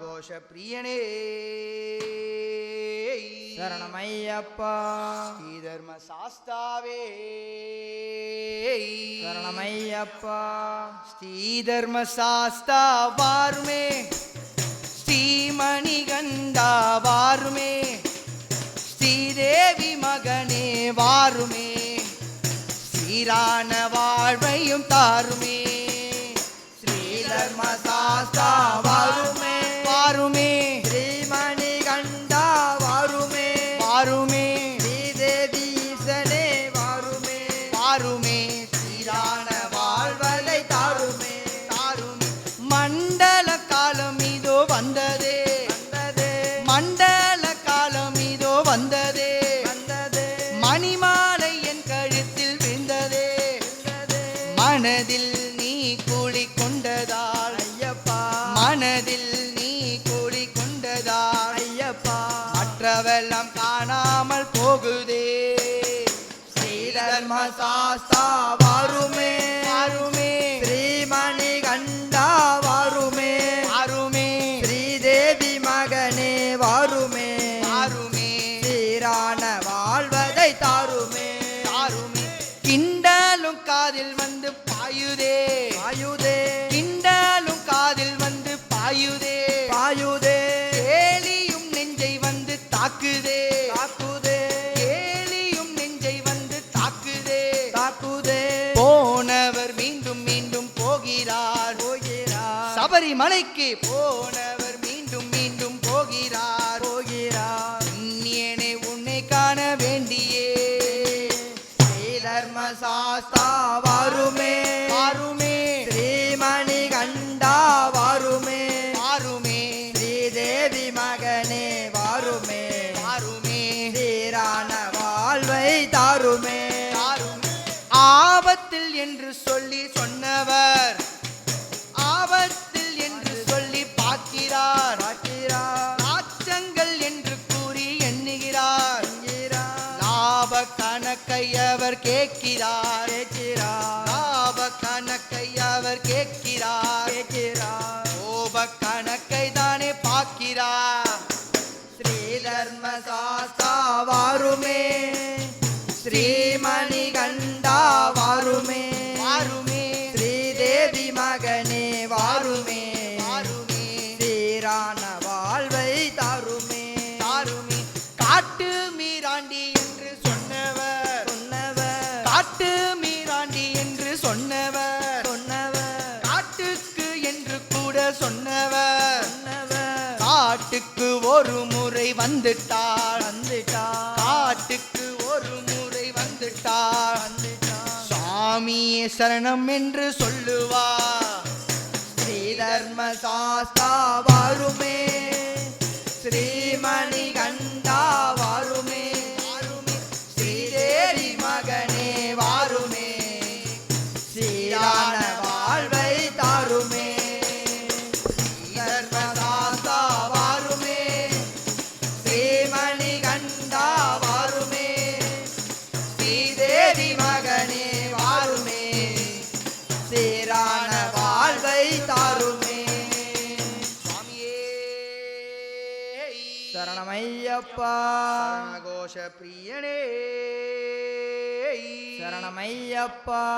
கோஷ பிரியனே சரணமையப்பா. ஸ்ரீ தர்ம சாஸ்தாவே சரணமையப்பா. ஸ்ரீ தர்ம சாஸ்தா வாருமே. ஸ்ரீமணிகண்டா வாருமே ஸ்ரீதேவி மகனே வாருமே சீரான வாழ்வையும் தாருமே. ஸ்ரீ தர்ம வாருமே சீரான வாழ்வதை தாருமே தாருமே. மண்டல காலம் இதோ வந்ததே. வந்ததே மண்டல காலம் இதோ வந்ததே. வந்ததே மணிமாலை என் கழுத்தில் விழுந்ததே. வந்ததே மனதில் நீ கூடி கொண்டதால். ஐயப்பா. மனதில் ஸ்ரீதர்ம சாஸ்தா வாருமே வாருமே ஸ்ரீமணி கண்டா வாருமே வாருமே ஸ்ரீதேவி மகனே வாருமே வாருமே சீரான வாழ்வதை தாருமே தாருமே கிண்டலும் காதில் வந்து பாயுதே ஆயுதே கிண்டலும் காதில் வந்து பாயுதே ஆயுதே கேலியும் நெஞ்சை வந்து தாக்குதே சபரிமலைக்கு போனவர் மீண்டும் மீண்டும் போகிறார். போகிறார். புண்ணியனே உன்னை காண வேண்டியே. ஸ்ரீதர்ம சாஸ்தா வாருமே. வாருமே. ஸ்ரீமணி கண்டா வாருமே. வாருமே. ஸ்ரீதேவி மகனே வாருமே. வாருமே. சீரான வாழ்வை தாருமே. தாருமே. ஆபத்தில் என்று சொல்லி சொன்னவர் கணக்கை அவர் கேட்கிறார். கேட்கிறார். லாப கணக்கை அவர் கேட்கிறார். கேட்கிறார். கோப கணக்கை தானே பார்க்கிறார். ஸ்ரீதர்ம சாஸ்தா வாருமே. ஸ்ரீமணி கண்டா வாருமே. வாருமே. ஸ்ரீதேவி மகனே. காட்டுக்கு ஒரு முறை வந்துட்டாள் வந்துட்டார் காட்டுக்கு ஒரு முறை வந்துட்டாள் வந்துட்டார் சாமியே சரணம் என்று சொல்லுவார் ஸ்ரீதர்ம சாஸ்தா வாருமே. ஸ்ரீமணி கண்டா சரணமையப்பா. கோஷ பிரியனே. சரணமையப்பா.